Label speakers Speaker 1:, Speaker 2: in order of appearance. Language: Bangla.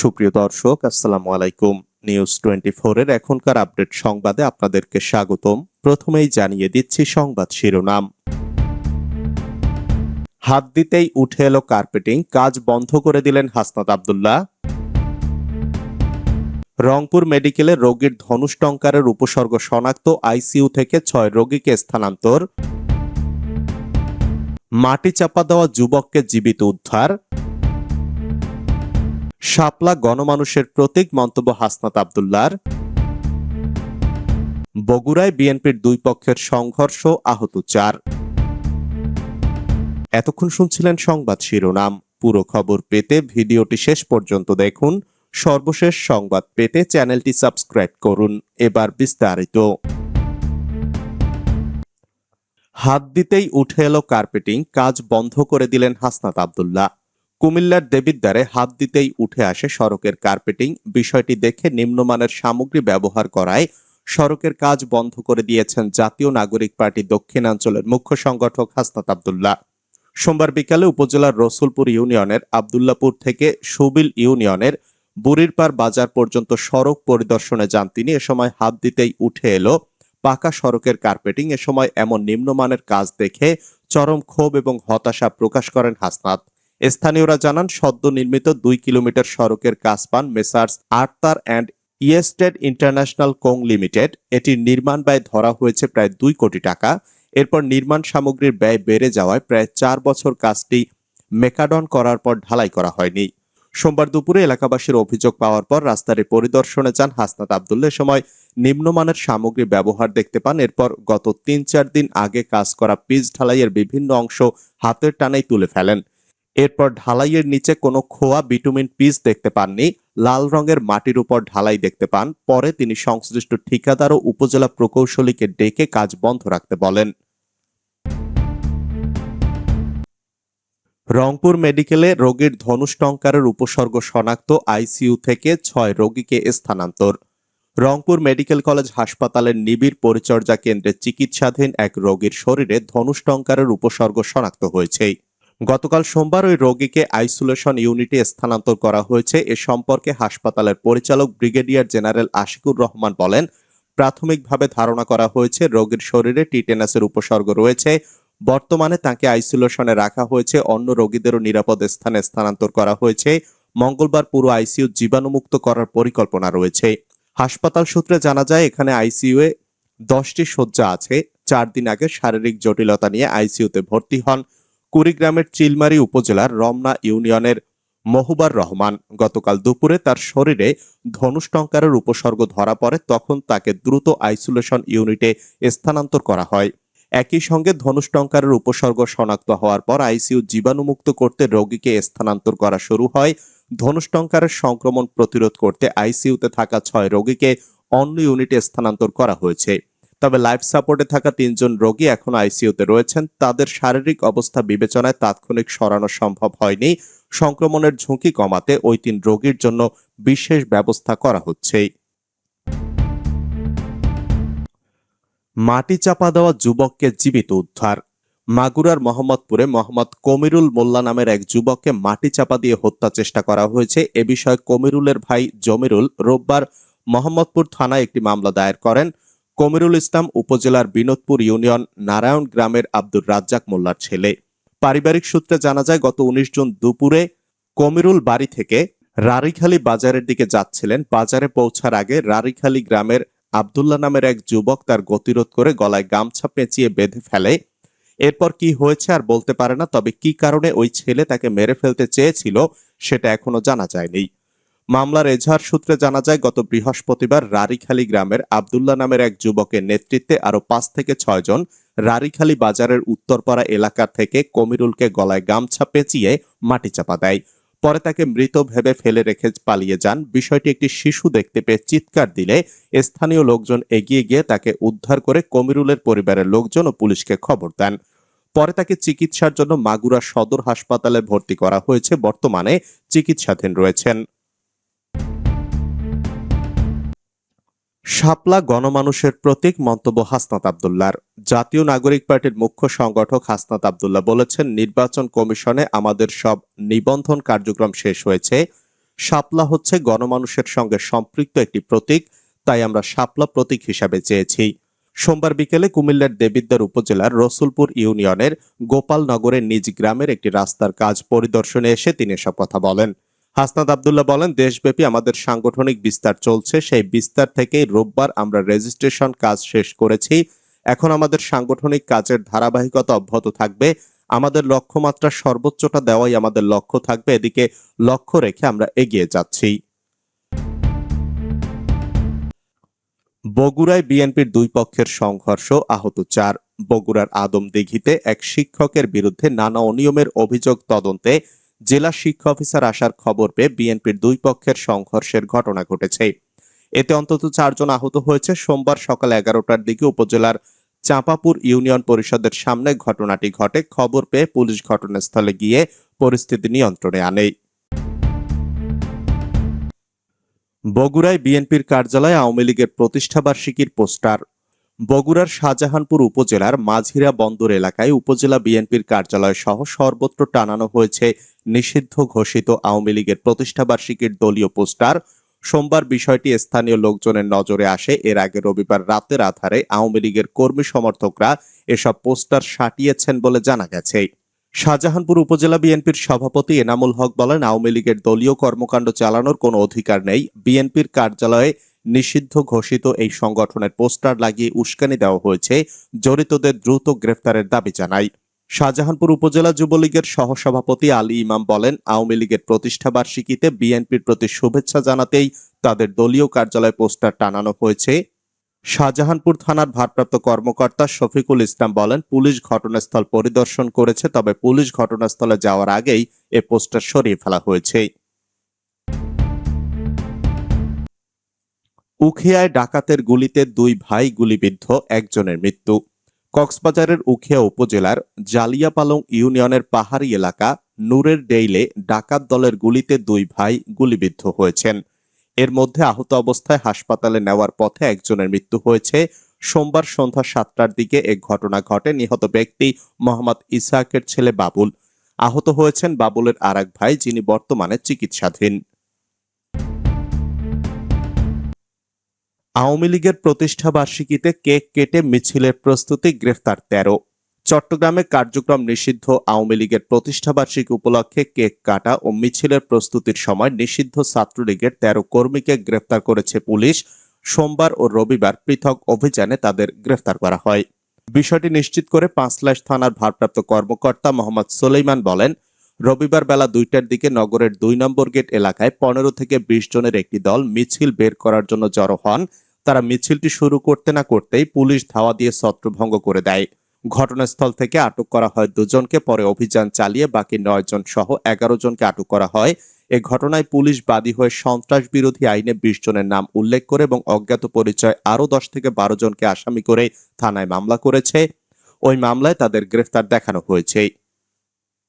Speaker 1: সুপ্রিয় দর্শক, আসসালামু আলাইকুম। নিউজ টোয়েন্টি এর এখনকার আপডেট সংবাদে আপনাদেরকে স্বাগতম। প্রথমেই জানিয়ে দিচ্ছি সংবাদ শিরোনাম। হাত দিতেই উঠে এলো কার্পেটিং, কাজ বন্ধ করে দিলেন হাসনাত আবদুল্লাহ। রংপুর মেডিকেলে রোগীর ধনুষ্টঙ্কারের উপসর্গ শনাক্ত, আইসিইউ থেকে ছয় রোগীকে স্থানান্তর। মাটি চাপা দেওয়া যুবককে জীবিত উদ্ধার। শাপলা গণমানুষের প্রতীক মন্তব্য হাসনাত আব্দুল্লার বগুড়ায় বিএনপির দুই পক্ষের সংঘর্ষ আহত চার। এতক্ষণ শুনছিলেন সংবাদ শিরোনাম। পুরো খবর পেতে ভিডিওটি শেষ পর্যন্ত দেখুন। সর্বশেষ সংবাদ পেতে চ্যানেলটি সাবস্ক্রাইব করুন। এবার বিস্তারিত। হাত দিতেই উঠে এলো কার্পেটিং, কাজ বন্ধ করে দিলেন হাসনাত আব্দুল্লাহ। কুমিল্লার দেবিদ্বারে হাত দিতেই উঠে আসে সড়কের কার্পেটিং। বিষয়টি দেখে নিম্নমানের সামগ্রী ব্যবহার করায় সড়কের কাজ বন্ধ করে দিয়েছেন জাতীয় নাগরিক পার্টি দক্ষিণাঞ্চলের মুখ্য সংগঠক হাসনাত আব্দুল্লাহ। সোমবার বিকালে উপজেলার রসুলপুর ইউনিয়নের আবদুল্লাপুর থেকে সুবিল ইউনিয়নের বুড়িরপাড় বাজার পর্যন্ত সড়ক পরিদর্শনে যান তিনি। এ সময় হাত দিতেই উঠে এলো পাকা সড়কের কার্পেটিং। এ সময় এমন নিম্নমানের কাজ দেখে চরম ক্ষোভ এবং হতাশা প্রকাশ করেন হাসনাত। স্থানীয়রা জানান, সদ্য নির্মিত দুই কিলোমিটার সড়কের কাজ পান মেসার্স আর্তার অ্যান্ড ইয়েস্টেড ইন্টারন্যাশনাল কোং লিমিটেড, এটির নির্মাণ ব্যয় ধরা হয়েছে প্রায় দুই কোটি টাকা। এরপর নির্মাণ সামগ্রীর ব্যয় বেড়ে যাওয়ায় প্রায় চার বছর কাজটি মেকাডন করার পর ঢালাই করা হয়নি। সোমবার দুপুরে এলাকাবাসীর অভিযোগ পাওয়ার পর রাস্তার পরিদর্শনে যান হাসনাত আবদুল্লা সময় নিম্নমানের সামগ্রী ব্যবহার দেখতে পান। এরপর গত তিন চার দিন আগে কাজ করা পিচ ঢালাইয়ের বিভিন্ন অংশ হাতের টানাই তুলে ফেলেন। এরপর ঢালাইয়ের নিচে কোনো খোয়া বিটুমিন পিস দেখতে পাননি, লাল রঙের মাটির উপর ঢালাই দেখতে পান, পরে তিনি সংশ্লিষ্ট ঠিকাদার ও উপজেলা প্রকৌশলীকে ডেকে কাজ বন্ধ রাখতে বলেন। রংপুর মেডিকেলে রোগীর ধনুষ্টঙ্কারের উপসর্গ শনাক্ত আইসিইউ থেকে ছয় রোগীকে স্থানান্তর। রংপুর মেডিকেল কলেজ হাসপাতালের নিবিড় পরিচর্যা কেন্দ্রে চিকিৎসাধীন এক রোগীর শরীরে ধনুষ্টঙ্কারের উপসর্গ শনাক্ত হয়েছে। গতকাল সোমবার ওই রোগীকে আইসোলেশন ইউনিটে স্থানান্তর করা হয়েছে। এ সম্পর্কে হাসপাতালের পরিচালক ব্রিগেডিয়ার জেনারেল আশিকুর রহমান বলেন, প্রাথমিকভাবে ধারণা করা হয়েছে রোগীর শরীরে টিটেনাসের উপসর্গ রয়েছে। বর্তমানে তাকে আইসোলেশনে রাখা হয়েছে। অন্য রোগীদেরও নিরাপদ স্থানে স্থানান্তর করা হয়েছে। মঙ্গলবার পুরো আইসিইউ জীবাণুমুক্ত করার পরিকল্পনা রয়েছে। হাসপাতাল সূত্রে জানা যায়, এখানে আইসিইউ এ দশটি শয্যা আছে। চার দিন আগে শারীরিক জটিলতা নিয়ে আইসিইউতে ভর্তি হন। কুড়িগ্রামের চিলমারি উপজেলার রমনা ইউনিয়নের মহুবার রহমান গতকাল দুপুরে তার শরীরে ধনুষ্টঙ্কারের উপসর্গ ধরা পড়ে, তখন তাকে দ্রুত আইসোলেশন ইউনিটে স্থানান্তর করা হয়। একই সঙ্গে ধনুষ্টঙ্কারের উপসর্গ শনাক্ত হওয়ার পর আইসিইউ জীবাণুমুক্ত করতে রোগীকে স্থানান্তর করা শুরু হয়। ধনুষ্টঙ্কারের সংক্রমণ প্রতিরোধ করতে আইসিইউতে থাকা ছয় রোগীকে অন্য ইউনিটে স্থানান্তর করা হয়েছে। তবে লাইফ সাপোর্টে থাকা তিনজন রোগী এখন আইসিইউতে রয়েছেন। তাদের শারীরিক অবস্থা বিবেচনায় তাৎক্ষণিক সরানো সম্ভব হয়নি। সংক্রমণের ঝুঁকি কমাতে ওই তিন রোগীর জন্য বিশেষ ব্যবস্থা করা হচ্ছে। মাটি চাপা দেওয়া যুবককে জীবিত উদ্ধার। মাগুরার মোহাম্মদপুরে মোহাম্মদ কমিরুল মোল্লা নামের এক যুবককে মাটি চাপা দিয়ে হত্যা চেষ্টা করা হয়েছে। এ বিষয়ে কমিরুলের ভাই জমিরুল রোববার মোহাম্মদপুর থানায় একটি মামলা দায়ের করেন। কমিরুল ইসলাম উপজেলার বিনোদপুর ইউনিয়ন নারায়ণ গ্রামের আব্দুর রাজ্জাক মোল্লার ছেলে। পারিবারিক সূত্রে জানা যায়, গত উনিশ জুন দুপুরে কমিরুল বাড়ি থেকে রারিখালী বাজারের দিকে যাচ্ছিলেন। বাজারে পৌঁছার আগে রারিখালী গ্রামের আবদুল্লাহ নামের এক যুবক তার গতিরোধ করে গলায় গামছা পেঁচিয়ে বেঁধে ফেলে। এরপর কি হয়েছে আর বলতে পারে না, তবে কি কারণে ওই ছেলে তাকে মেরে ফেলতে চেয়েছিল সেটা এখনও জানা যায়নি। মামলার এজাহার সূত্রে জানা যায়, গত বৃহস্পতিবার রারিখালী গ্রামের আবদুল্লাহ নামের এক যুবকের নেতৃত্বে আরও পাঁচ থেকে ছয় জন রারিখালী বাজারের উত্তরপাড়া এলাকা থেকে কমিরুলকে গলায় গামছা পেঁচিয়ে মাটি চাপা দেয়। পরে তাকে মৃত ভেবে ফেলে রেখে পালিয়ে যান। বিষয়টি একটি শিশু দেখতে পেয়ে চিৎকার দিলে স্থানীয় লোকজন এগিয়ে গিয়ে তাকে উদ্ধার করে কমিরুলের পরিবারের লোকজন ও পুলিশকে খবর দেন। পরে তাকে চিকিৎসার জন্য মাগুরা সদর হাসপাতালে ভর্তি করা হয়েছে। বর্তমানে চিকিৎসাধীন রয়েছেন। শাপলা গণমানুষের প্রতীক মন্তব্য হাসনাত আবদুল্লার। জাতীয় নাগরিক পার্টির মুখ্য সংগঠক হাসনাত আবদুল্লাহ বলেছেন, নির্বাচন কমিশনে আমাদের সব নিবন্ধন কার্যক্রম শেষ হয়েছে। শাপলা হচ্ছে গণমানুষের সঙ্গে সম্পৃক্ত একটি প্রতীক, তাই আমরা শাপলা প্রতীক হিসাবে চেয়েছি। সোমবার বিকেলে কুমিল্লার দেবিদ্বার উপজেলার রসুলপুর ইউনিয়নের গোপালনগরের নিজ গ্রামের একটি রাস্তার কাজ পরিদর্শনে এসে তিনি এসব কথা বলেন। হাসনাদ আবদুল্লাহ বলেন, দেশব্যাপী আমাদের সাংগঠনিক বিস্তার চলছে। সেই বিস্তার থেকেই রোববার আমরা রেজিস্ট্রেশন কাজ শেষ করেছি। এখন আমাদের সাংগঠনিক কাজের ধারাবাহিকতা অব্যাহত থাকবে। আমাদের লক্ষ্যমাত্রা সর্বোচ্চটা দেওয়াই আমাদের লক্ষ্য থাকবে। এদিকে লক্ষ্য রেখে আমরা এগিয়ে যাচ্ছি। বগুড়ায় বিএনপির দুই পক্ষের সংঘর্ষ আহত চার। বগুড়ার আদম দিঘিতে এক শিক্ষকের বিরুদ্ধে নানা অনিয়মের অভিযোগ তদন্তে জেলা শিক্ষা অফিসার আসার খবর পেয়ে বিএনপির দুই পক্ষের সংঘর্ষের ঘটনা ঘটেছে। এতে অন্তত চারজন আহত হয়েছে। সোমবার সকাল এগারোটার দিকে উপজেলার চাঁপাপুর ইউনিয়ন পরিষদের সামনে ঘটনাটি ঘটে। খবর পেয়ে পুলিশ ঘটনাস্থলে গিয়ে পরিস্থিতি নিয়ন্ত্রণে আনে। বগুড়ায় বিএনপির কার্যালয়ে আওয়ামী লীগের প্রতিষ্ঠাবার্ষিকীর পোস্টার। বগুড়ার শাহজাহানপুর উপজেলার মাঝিরা বন্দর এলাকায় উপজেলা বিএনপির কার্যালয় সহ সর্বত্র টানানো হয়েছে নিষিদ্ধ ঘোষিত আওয়ামী লীগের প্রতিষ্ঠাবার্ষিকীর দলীয় পোস্টার। সোমবার বিষয়টি স্থানীয় লোকজনের নজরে আসে। এর আগে রবিবার রাতের আধারে আওয়ামী লীগের কর্মী সমর্থকরা এসব পোস্টার সাটিয়েছেন বলে জানা গেছে। শাহজাহানপুর উপজেলা বিএনপির সভাপতি এনামুল হক বলেন, আওয়ামী লীগের দলীয় কর্মকাণ্ড চালানোর কোনো অধিকার নেই। বিএনপির কার্যালয়ে নিষিদ্ধ ঘোষিত এই সংগঠনের পোস্টার লাগিয়ে উস্কানি দেওয়া হয়েছে, জড়িতদের দ্রুত গ্রেফতারের দাবি জানায়। শাহজাহানপুর উপজেলা যুবলীগের সহসভাপতি আলী ইমাম বলেন, আওয়ামী লীগের প্রতিষ্ঠা বার্ষিকীতে বিএনপির প্রতি শুভেচ্ছা জানাতেই তাদের দলীয় কার্যালয়ে পোস্টার টানানো হয়েছে। শাহজাহানপুর থানার ভারপ্রাপ্ত কর্মকর্তা শফিকুল ইসলাম বলেন, পুলিশ ঘটনাস্থল পরিদর্শন করেছে, তবে পুলিশ ঘটনাস্থলে যাওয়ার আগেই এ পোস্টার সরিয়ে ফেলা হয়েছে। উখিয়ায় ডাকাতের গুলিতে দুই ভাই গুলিবিদ্ধ, একজনের মৃত্যু। কক্সবাজারের উখিয়া উপজেলার জালিয়াপালং ইউনিয়নের পাহাড়ি এলাকা নূরের ডেইলে ডাকাত দলের গুলিতে দুই ভাই গুলিবিদ্ধ হয়েছেন। এর মধ্যে আহত অবস্থায় হাসপাতালে নেওয়ার পথে একজনের মৃত্যু হয়েছে। সোমবার সন্ধ্যা সাতটার দিকে এ ঘটনা ঘটে। নিহত ব্যক্তি মোহাম্মদ ইসাকের ছেলে বাবুল। আহত হয়েছেন বাবুলের আরেক ভাই, যিনি বর্তমানে চিকিৎসাধীন। আওয়ামী লীগের প্রতিষ্ঠা বার্ষিকীতে কেক কেটে মিছিলের প্রস্তুতি গ্রেফতার তেরো। চট্টগ্রামে কার্যক্রম নিষিদ্ধ, আওয়ামী লীগের প্রতিষ্ঠা বার্ষিকী উপলক্ষে কেক কাটা ও মিছিলের প্রস্তুতির সময় নিষিদ্ধ ছাত্রলীগের তেরো কর্মীকে গ্রেফতার করেছে পুলিশ। সোমবার ও রবিবার পৃথক অভিযানে তাদের গ্রেফতার করা হয়। বিষয়টি নিশ্চিত করে পাঁচলাশ থানার ভারপ্রাপ্ত কর্মকর্তা মোহাম্মদ সোলেইমান বলেন রবিবার বেলা দুইটার দিকে নগরের দুই নম্বর গেট এলাকায় পনেরো থেকে বিশ জনের একটি দল মিছিল বের করার জন্য জড়ো হন। তারা মিছিলটি শুরু করতে না করতেই পুলিশ ধাওয়া দিয়ে ছত্রভঙ্গ করে দেয়। ঘটনাস্থল থেকে আটক করা হয় দুজনকে, পরে অভিযান চালিয়ে বাকি নয় জন সহ এগারো জনকে আটক করা হয়। এ ঘটনায় পুলিশ বাদী হয়ে সন্ত্রাস বিরোধী আইনে বিশ জনের নাম উল্লেখ করে এবং অজ্ঞাত পরিচয় আরও দশ থেকে বারো জনকে আসামি করে থানায় মামলা করেছে। ওই মামলায় তাদের গ্রেফতার দেখানো হয়েছে।